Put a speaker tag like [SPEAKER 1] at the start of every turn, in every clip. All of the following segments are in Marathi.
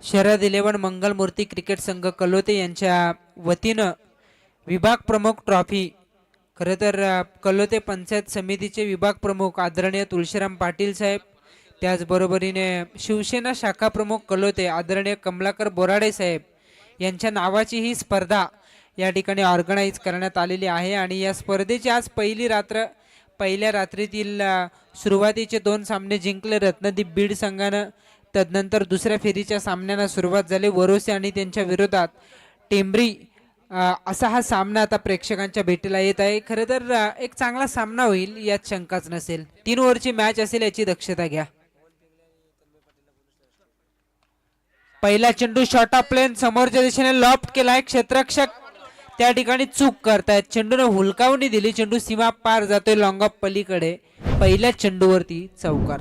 [SPEAKER 1] शरद इलेव्हन मंगलमूर्ती क्रिकेट संघ कलोते यांच्या वतीनं विभाग प्रमुख ट्रॉफी. खरं तर कलोते पंचायत समितीचे विभाग प्रमुख आदरणीय तुळशीराम पाटील साहेब त्याचबरोबरीने शिवसेना शाखा प्रमुख कलोते आदरणीय कमलाकर बोराडे साहेब यांच्या नावाची ही स्पर्धा या ठिकाणी ऑर्गनाईज करण्यात आलेली आहे आणि या स्पर्धेची आज पहिली रात्र पहिल्या रात्रीतील सुरुवातीचे दोन सामने जिंकले रत्नदीप बीड संघानं. तदनंतर दुसऱ्या फेरीच्या सामन्यांना सुरुवात झाली. वरोसे आणि त्यांच्या विरोधात टेंबरी असा हा सामना आता प्रेक्षकांच्या भेटीला येत आहे. खरं तर एक चांगला सामना होईल यात शंकाच नसेल. तीन ओव्हरची मॅच असेल याची दक्षता घ्या. पहिला चेंडू शॉर्ट ऑफ प्लेन समोरच्या दिशेने लॉफ्ट केलाय क्षेत्रक्षक त्या ठिकाणी चूक करतायत. चेंडूने हुलकावणी दिली. चेंडू सीमा पार जातोय लॉंग ऑफ पलीकडे. पहिल्या चेंडूवरती चौकार.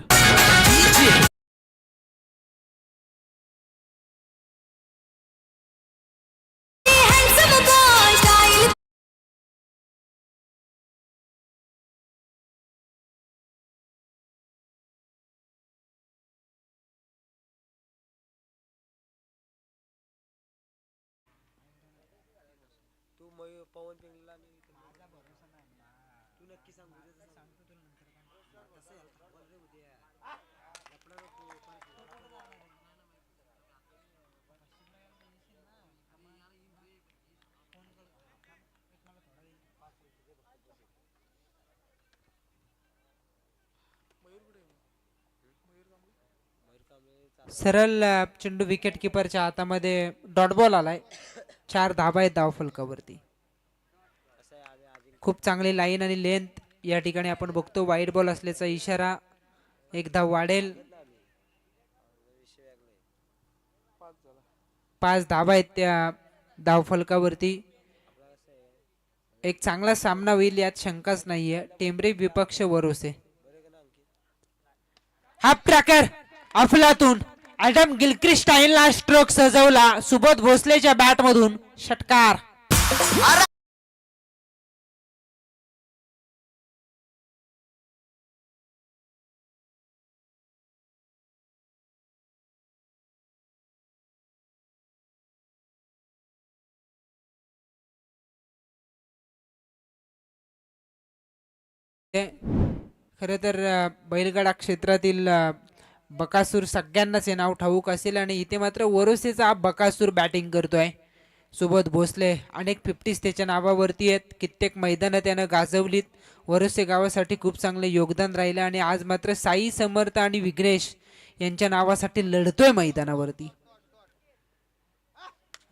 [SPEAKER 1] सरळ अ, चेंडू विकेट किपरच्या हातामध्ये डॉट बॉल आलाय. चार धाबा आहेत धाव फलकावरती खूप चांगली लाईन आणि लेंथ या ठिकाणी आपण बघतो. वाईट बॉल असल्याचा इशारा एकदा वाढेल. पाच धाव आहेत त्या धाव फलकावरती एक चांगला सामना होईल यात शंकाच नाहीये. टेंबरे विपक्ष वरोसे. हाफ ट्रॅकर अफलातून ऍडम गिलक्रिस्टाईनला स्ट्रोक सजवला. सुबोध भोसलेच्या बॅट मधून षटकार. खरं तर बैलगाडा क्षेत्रातील बकासूर सगळ्यांनाच हे नाव ठाऊक असेल आणि इथे मात्र वरोसेचा बकासूर बॅटिंग करतोय. सुबोध भोसले अनेक फिफ्टीज त्याच्या नावावरती आहेत. कित्येक मैदानं त्यानं गाजवलीत. वरोसे गावासाठी खूप चांगलं योगदान राहिलं आणि आज मात्र साई समर्थ आणि विघ्नेश यांच्या नावासाठी लढतोय मैदानावरती.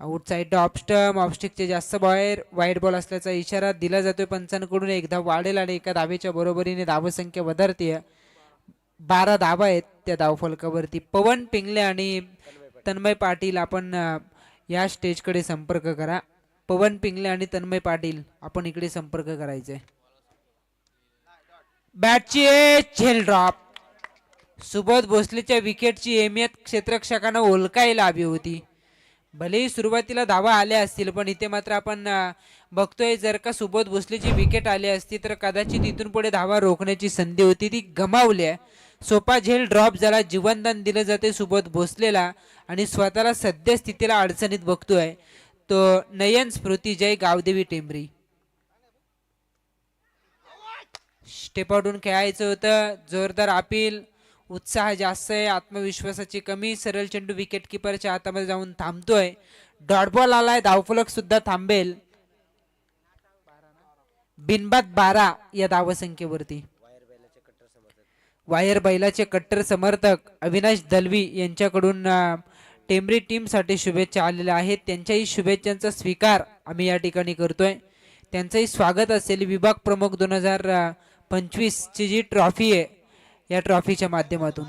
[SPEAKER 1] आउटसाईड ऑफस्टम ऑपस्टिकचे जास्त बॉयर वाईट बॉल असल्याचा इशारा दिला जातोय पंचांकडून. एकदा वाढेल आणि एका धावेच्या बरोबरीने धावसंख्या वधारते बारा धावा आहेत त्या धावफलकावरती पवन पिंगले आणि तन्मय पाटील आपण या स्टेजकडे संपर्क करा. पवन पिंगले आणि तन्मय पाटील आपण इकडे संपर्क करायचे बॅटची झेल ड्रॉप सुबोध भोसलेच्या विकेटची अहमियत क्षेत्ररक्षकानं ओळखायला हवी होती. भलेही सुरुवातीला धावा आल्या असतील पण इथे मात्र आपण बघतोय जर का सुबोध भोसलेची विकेट आली असती तर कदाचित इथून पुढे धावा रोखण्याची संधी होती. ती गमावली आहे. सोपा झेल ड्रॉप झाला जीवनदान दिलं जाते सुबोध भोसलेला आणि स्वतःला सद्यस्थितीला अडचणीत बघतोय तो नयन स्मृती जय गावदेवी टेंबरी. स्टेप आउटून खेळायचं होतं जोरदार अपील. उत्साह जास्त आहे आत्मविश्वासाची कमी सरळ चेंडू विकेट किपरच्या हातामध्ये जाऊन थांबतोय. डॉट बॉल आलाय धावफलक सुद्धा थांबेल. बिनबाद बारा या धावसंख्येवरती. वायर बैलाचे कट्टर समर्थक अविनाश दलवी यांच्याकडून टेमरी टीमसाठी शुभेच्छा आलेल्या आहेत. त्यांच्याही शुभेच्छांचा स्वीकार आम्ही या ठिकाणी करतोय. त्यांचंही स्वागत असेल. विभाग प्रमुख दोन हजार पंचवीसची जी ट्रॉफी आहे या ट्रॉफीच्या माध्यमातून.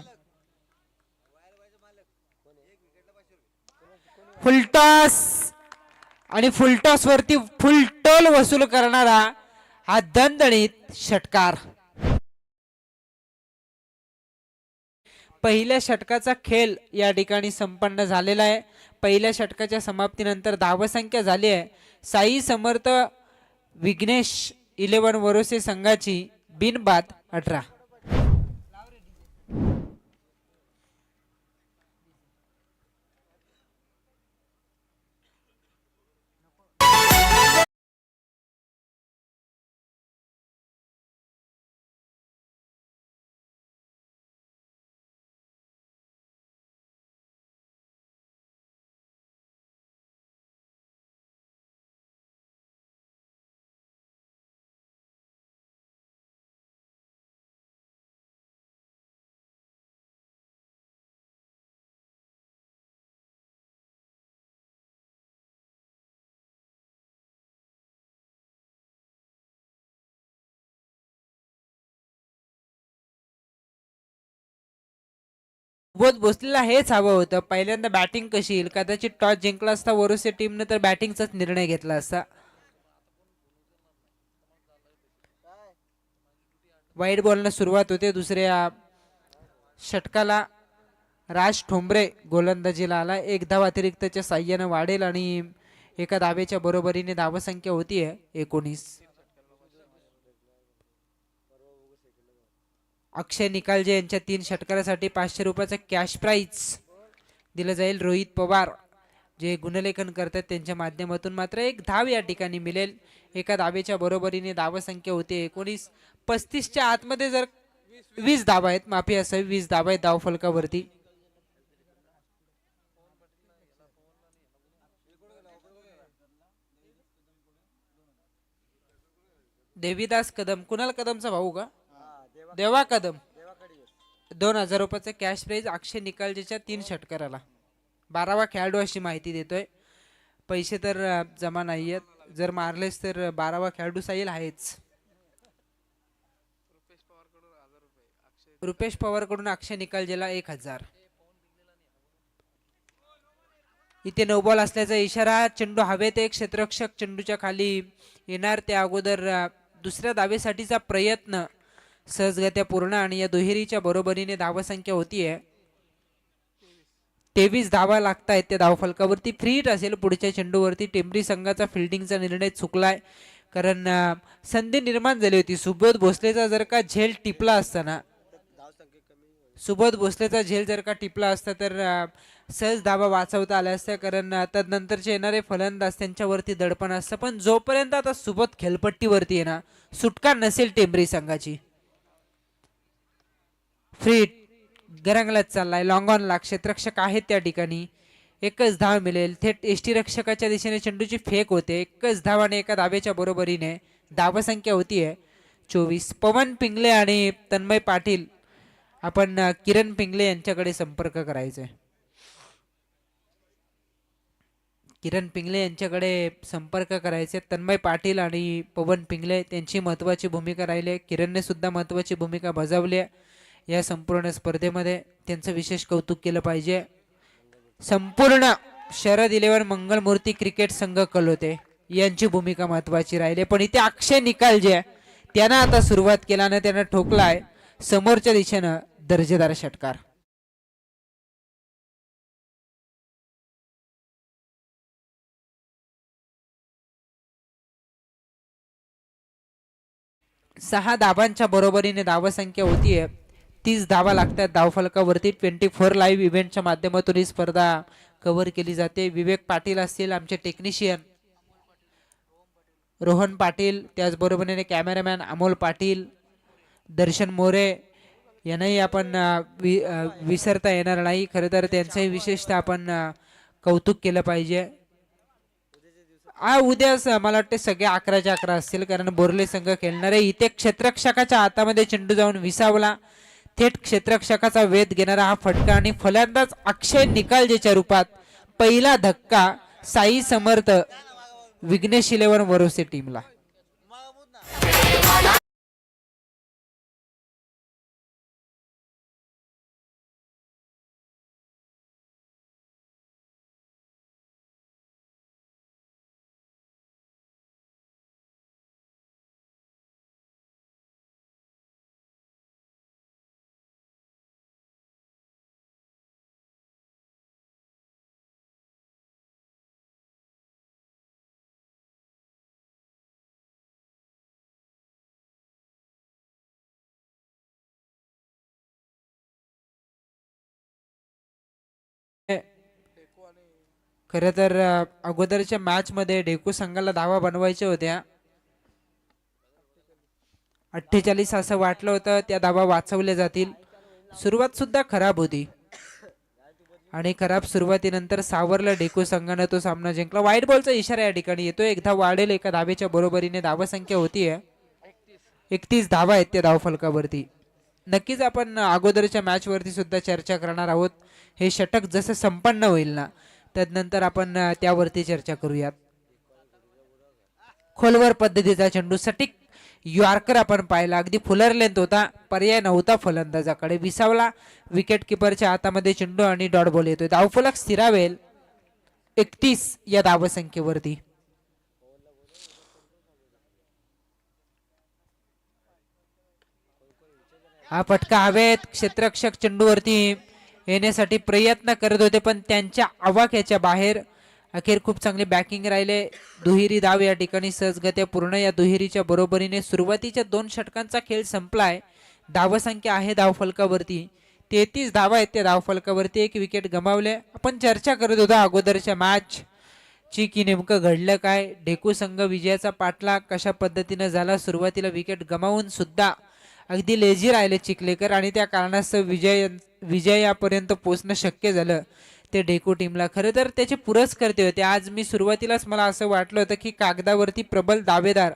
[SPEAKER 1] फुलटॉस आणि फुलटॉस वरती फुलटोल वसूल करणारा हा दणदणीत षटकार. पहिल्या षटकाचा खेळ या ठिकाणी संपन्न झालेला आहे. पहिल्या षटकाच्या समाप्तीनंतर धावसंख्या झाली आहे. साई समर्थ विघ्नेश इलेव्हन वरोसे संघाची बिनबाद अठरा. बोध भोसलेला हेच हवं होतं. पहिल्यांदा बॅटिंग कशी येईल? कदाचित टॉस जिंकला असता वरुसे टीमने तर बॅटिंगचाच निर्णय घेतला असता. वाईट बॉलनं सुरुवात होते. दुसऱ्या षटकाला राज ठोंबरे गोलंदाजीला आला. एक धाव अतिरिक्तच्या साह्यानं वाढेल आणि एका धावेच्या बरोबरीने धावसंख्या होतीये एकोणीस. अक्षय निकालजे यांच्या तीन षटकारासाठी पाचशे रुपयाचं कॅश प्राईज दिलं जाईल रोहित पवार. जे गुणलेखन करतात त्यांच्या माध्यमातून मात्र एक धाव या ठिकाणी मिळेल. एका धावेच्या बरोबरीने धावसंख्या होते. एकोणीस पस्तीसच्या आतमध्ये जर वीस धावा आहेत माफी असावी वीस धावा आहेत धाव फलकावरती. देवीदास कदम कुणाल कदमचा भाऊ का? देवा कदम. दोन हजार रुपयाचं कॅश प्राईज अक्षय निकालजेच्या तीन षटकाराला. बारावा खेळाडू अशी माहिती देतोय. पैसे तर जमा नाही आहेत जर मारलेस तर बारावा खेळाडू साईल आहेच. रुपेश पवारकडून अक्षय निकालजेला एक हजार. इथे नऊ बॉल असल्याचा इशारा. चेंडू हवेत एक क्षेत्ररक्षक चेंडूच्या खाली येणार. त्या अगोदर दुसऱ्या दावेसाठीचा प्रयत्न सहजगत्या पूर्ण आणि या दुहेरीच्या बरोबरीने धावसंख्या होतीये. तेवीस धावा लागतायत त्या धावफलकावरती. फ्री हिट असेल पुढच्या चेंडूवरती. टेंबरी संघाचा फिल्डिंगचा निर्णय चुकलाय. कारण संधी निर्माण झाली होती. सुबोध भोसलेचा जर का झेल टिपला असताना सुबोध भोसलेचा झेल जर का टिपला असता तर सहज धावा वाचवता आल्या असत्या. कारण तदनंतरचे येणारे फलंदाज त्यांच्यावरती दडपण असतं. पण जोपर्यंत आता सुबोध खेळपट्टीवरती आहे ना सुटका नसेल टेंबरी संघाची. फ्री गरंगलाच चाललाय लॉंगॉनला क्षेत्ररक्षक आहेत त्या ठिकाणी. एकच धाव मिळेल. थेट एष्टी रक्षकाच्या दिशेने चेंडूची फेक होते. एकच धाव आणि एका धावेच्या बरोबरीने धावसंख्या आहे चोवीस पवन पिंगले आणि तन्मय पाटील. आपण किरण पिंगले यांच्याकडे संपर्क करायचा. आहे किरण पिंगले यांच्याकडे संपर्क करायचे. तन्मय पाटील आणि पवन पिंगले त्यांची महत्त्वाची भूमिका राहिली आहे. किरणने सुद्धा महत्त्वाची भूमिका बजावली आहे. या संपूर्ण स्पर्धेमध्ये त्यांचं विशेष कौतुक केलं पाहिजे. संपूर्ण शरद इलेव्हन मंगलमूर्ती क्रिकेट संघ कलोते यांची भूमिका महत्वाची राहिली. पण इथे अक्षय निकाल जे आहे, आता सुरुवात केल्यानं त्यानं ठोकलाय समोरच्या दिशेनं दर्जेदार षटकार. सहा दाबांच्या बरोबरीने धावसंख्या होतीये. तीस धावा लागतात. धावफलकावरती ट्वेंटी फोर लाईव्ह इव्हेंटच्या माध्यमातून ही स्पर्धा कव्हर केली जाते. विवेक पाटील असतील आमचे टेक्निशियन रोहन पाटील त्याचबरोबरीने कॅमेरामॅन अमोल पाटील दर्शन मोरे यांनाही आपण वि विसरता येणार नाही. खरं तर त्यांचंही विशेषतः आपण कौतुक केलं पाहिजे. आ उद्याच मला वाटते सगळे अकराच्या अकरा असतील कारण बोरले संघ खेळणारे इथे क्षेत्रक्षकाच्या हातामध्ये चेंडू जाऊन विसावला. थेट क्षेत्ररक्षकाचा वेध घेणारा हा फटका आणि फलंदाज अक्षय निकालजेच्या रूपात पहिला धक्का साई समर्थ विघ्नेश इलेव्हन वरोसे टीमला खरं तर अगोदरच्या मॅच मध्ये ढेकू संघाला धावा बनवायच्या होत्या. अठ्ठेचाळीस असं वाटलं होतं त्या धावा वाचवल्या जातील. सुरुवात सुद्धा खराब होती. आणि खराब सुरुवातीनंतर सावरला ढेकू संघानं तो सामना जिंकला. वाईट बॉलचा इशारा या ठिकाणी येतो. एकदा वाढेल एका धावेच्या बरोबरीने धावसंख्या होतीये. एकतीस धावा आहेत त्या धावफलकावरती. नक्कीच आपण अगोदरच्या मॅचवरती सुद्धा चर्चा करणार आहोत. हे षटक जसं संपन्न होईल ना तदनंतर आपण त्यावरती चर्चा करूयात. खोलवर पद्धतीचा चेंडू सटीक यॉर्कर आपण पाहिला. अगदी फुलर लेंथ होता. पर्याय नव्हता फलंदाजाकडे. विसावला विकेट किपरच्या हातामध्ये चेंडू आणि डॉट बॉल येतोय. धावफलक स्थिरावेल. एकतीस या धावसंख्येवरती. हा फटका हवेत क्षेत्ररक्षक चेंडूवरती येण्यासाठी प्रयत्न करत होते पण त्यांच्या आवाक्याच्या बाहेर अखेर खूप चांगले बॅकिंग राहिले. दुहेरी धाव या ठिकाणी सहजगत्या पूर्ण. या दुहेरीच्या बरोबरीने सुरुवातीच्या दोन षटकांचा खेळ संपलाय. धावसंख्या आहे धावफलकावरती तेहतीस धावा आहेत त्या धावफलकावरती एक विकेट गमावले. आपण चर्चा करत होतो अगोदरच्या मॅच ची की नेमकं घडलं काय? ढेकू संघ विजयाचा पाठला कशा पद्धतीनं झाला? सुरुवातीला विकेट गमावून सुद्धा अगदी लेझी राहिले चिखलेकर आणि त्या कारणास्तव विजय विजयापर्यंत पोचणं शक्य झालं. ते ढेकू टीमला. खरं तर त्याचे पुरस्कर्ते होते. आज मी सुरुवातीलाच मला असं वाटलं होतं की कागदावरती प्रबल दावेदार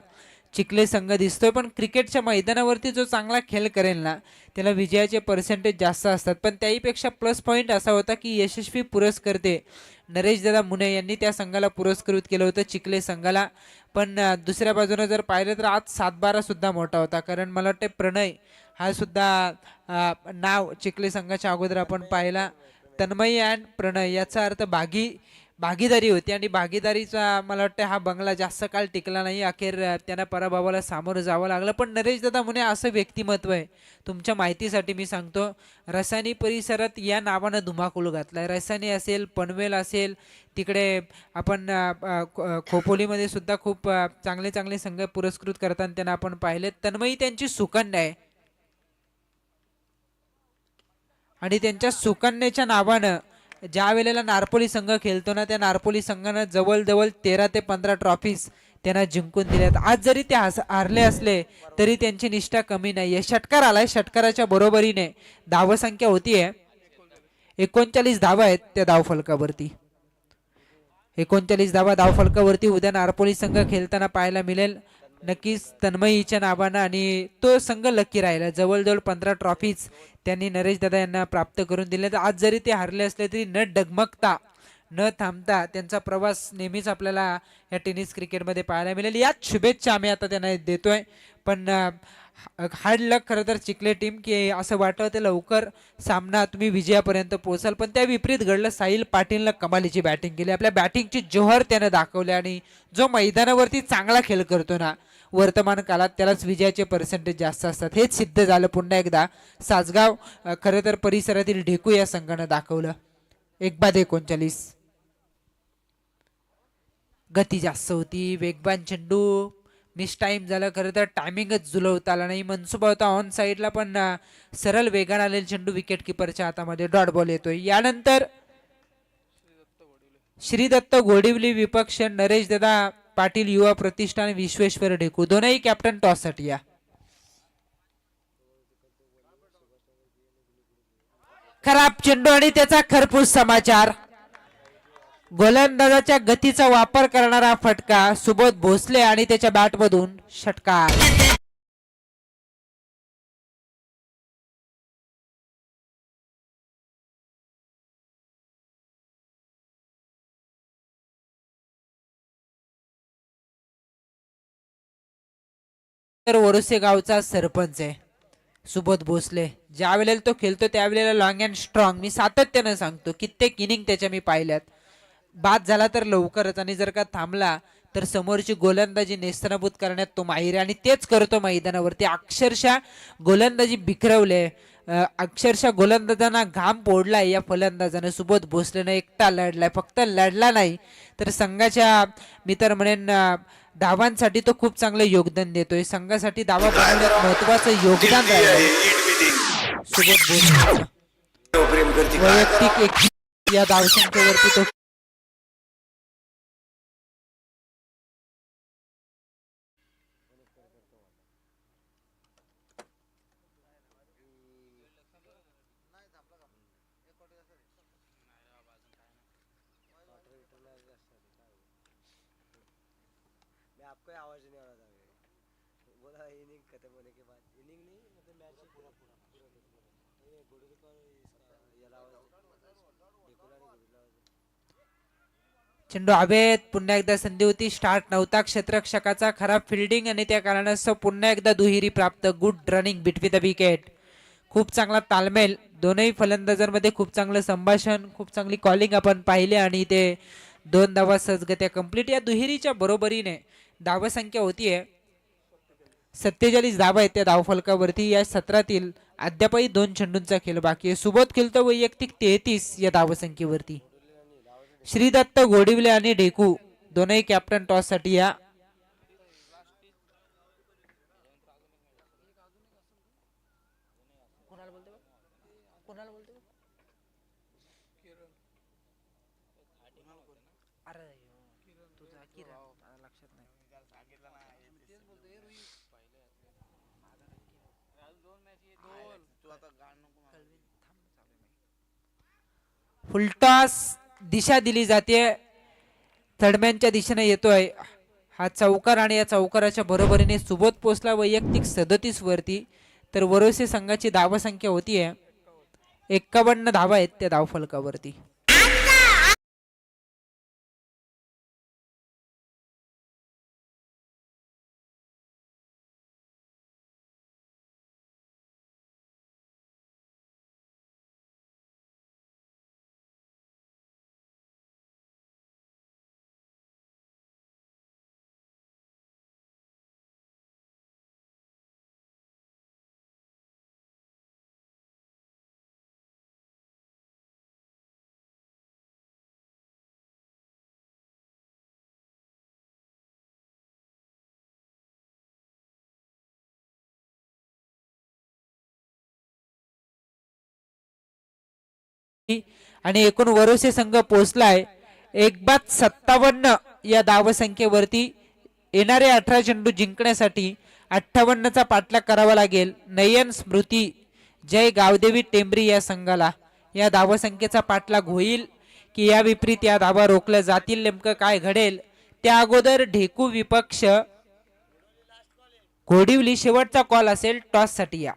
[SPEAKER 1] चिखले संघ दिसतोय पण क्रिकेटच्या मैदानावरती जो चांगला खेळ करेल ना त्याला विजयाचे पर्सेंटेज जास्त असतात. पण त्याहीपेक्षा प्लस पॉईंट असा होता की यशस्वी पुरस्कर्ते नरेश दादा मुने यांनी त्या संघाला पुरस्कृत केलं होतं चिखले संघाला. पण दुसऱ्या बाजूनं जर पाहिलं तर आज सातबारासुद्धा मोठा होता. कारण मला वाटते प्रणय हा सुद्धा नाव चिखले संघाच्या अगोदर आपण पाहिला. तन्मयी अँड प्रणय याचा अर्थ भागी भागीदारी होती आणि भागीदारीचा मला वाटतं हा बंगला जास्त काळ टिकला नाही. अखेर त्यांना पराभवाला सामोरं जावं लागलं. पण नरेश दादा मुने असं व्यक्तिमत्व आहे. तुमच्या माहितीसाठी मी सांगतो रसायनी परिसरात या नावानं धुमाकूळ आहे रसायनी असेल पनवेल असेल तिकडे आपण खोपोलीमध्ये सुद्धा खूप चांगले चांगले संघ पुरस्कृत करताना त्यांना आपण पाहिले तन्मयी त्यांची सुकन्या आहे. आणि त्यांच्या सुकन्याच्या नावानं ज्या वेळेला नारपोली संघ खेळतो ना त्या नारपोली संघानं जवळजवळ तेरा ते पंधरा ट्रॉफीज त्यांना जिंकून दिल्यात आज जरी ते हारले असले तरी त्यांची निष्ठा कमी नाही आहे षटकार आलाय षटकाराच्या बरोबरीने धावसंख्या होतीये. एकोणचाळीस धावा आहेत त्या धावफलकावरती एकोणचाळीस धावा धावफलकावरती उद्या नारपोली संघ खेळताना पाहायला मिळेल. नक्कीच तन्मयीच्या नावानं आणि तो संघ लकी राहिला. जवळजवळ पंधरा ट्रॉफीज त्यांनी नरेश दादा यांना प्राप्त करून दिले. तर आज जरी ते हरले असले तरी न डगमगता न थांबता त्यांचा प्रवास नेहमीच आपल्याला या टेनिस क्रिकेटमध्ये पाहायला मिळेल. याच शुभेच्छा आम्ही आता त्यांना देतोय. पण हार्ड लक खरं तर चिखले टीम की असं वाटतं ते लवकर सामना तुम्ही विजयापर्यंत पोहोचाल. पण त्या विपरीत घडलं साहिल पाटीलनं कमालीची बॅटिंग केली. आपल्या बॅटिंगची जोहर त्यानं दाखवली आणि जो मैदानावरती चांगला खेळ करतो ना वर्तमान काळात त्यालाच विजयाचे पर्सेंटेज जास्त असतात. हेच सिद्ध झालं. पुन्हा एकदा सासगाव खरं तर परिसरातील ढेकू या संघानं दाखवलं. एक बाद एकोणचाळीस. गती जास्त होती. वेगवान चेंडू मिस टाईम झालं. खरं तर टायमिंगच जुलवता आला नाही. मनसुबा होता ऑन साईडला पण सरळ वेगानं आलेला चेंडू विकेट किपरच्या हातामध्ये डॉट बॉल येतोय. यानंतर श्रीदत्त गोडिवली विपक्ष नरेश दादा पाटील युवा प्रतिष्ठान विश्वेश्वर ढेकू दोनही कॅप्टन टॉससाठी या. खराब चेंडू आणि त्याचा खरपूस समाचार. गोलंदाजाच्या गतीचा वापर करणारा फटका सुबोध भोसले आणि त्याच्या बॅटमधून षटकार. तर वरुसे गावचा सरपंच आहे. सुबोध भोसले. ज्या वेळेला तो खेळतो त्यावेळेला लॉंग अँड स्ट्रॉंग मी सातत्यानं सांगतो कित्येक इनिंग त्याच्या मी पाहिल्यात. बाद झाला तर लवकरच. आणि जर का थांबला तर समोरची गोलंदाजी नेस्तनाभूत करण्यात तो माहिर आहे. आणि तेच करतो मैदानावरती. अक्षरशः गोलंदाजी बिखरवले. अक्षरशः गोलंदाजांना घाम पोडलाय या फलंदाजानं. सुबोध भोसलेनं एकटा लढलाय. फक्त लढला नाही तर संघाच्या मी तर म्हणेन धावांसाठी तो खूप चांगलं योगदान देतोय. संघासाठी धावा बनवण्यात महत्वाचं योगदान वैयक्तिक एक या धावसंख्येवरती तो
[SPEAKER 2] मैं आपको आवाज नहीं आ रहा था बोला इनिंग खत्म होने के बाद इनिंग नहीं मतलब मैच पूरा पूरा गुडुल इसका
[SPEAKER 1] चेंडू हवेत पुन्हा एकदा संधी होती स्टार्ट नव्हता क्षेत्ररक्षकाचा खराब फिल्डिंग आणि त्या कारणास्तव पुन्हा एकदा दुहेरी प्राप्त. Good running between the wicket खूप चांगला तालमेल. दोनही फलंदाजांमध्ये खूप चांगलं संभाषण खूप चांगली कॉलिंग आपण पाहिले आणि ते दोन धावा सहजगत्या कंप्लीट या दुहेरीच्या बरोबरीने धावसंख्या होतीये. सत्तेचाळीस धावा आहेत त्या धावफलकावरती या सत्रातील अद्यापही दोन चेंडूंचा खेळ बाकी आहे. सुबोध खेळतो वैयक्तिक तेहतीस या धावसंख्येवरती. श्रीदत्त गोडिवले आणि ढेकू दोनही कॅप्टन टॉससाठी या फुलटॉस दिशा दिली जाते. थर्डमॅनच्या दिशेने येतोय. हा चौकार आणि या चौकाराच्या बरोबरीने सुबोध पोचला वैयक्तिक सदतीस वरती. तर वरोसे संघाची धावसंख्या आहे एक्कावन्न धावा आहेत त्या धावफलकावरती. आणि एकूण वरोसे संघ पोहोचलाय. एक बाद सत्तावन्न या धावसंख्येवरती येणारे अठरा चेंडू जिंकण्यासाठी अठ्ठावन्नचा पाठलाग करावा लागेल. नयन स्मृती जय गावदेवी टेंबरी या संघाला. या धावसंख्येचा पाठलाग होईल की या विपरीत या धावा रोखल्या जातील नेमकं काय घडेल? त्या अगोदर ढेकू विपक्ष घोडिवली शेवटचा कॉल असेल टॉससाठी या.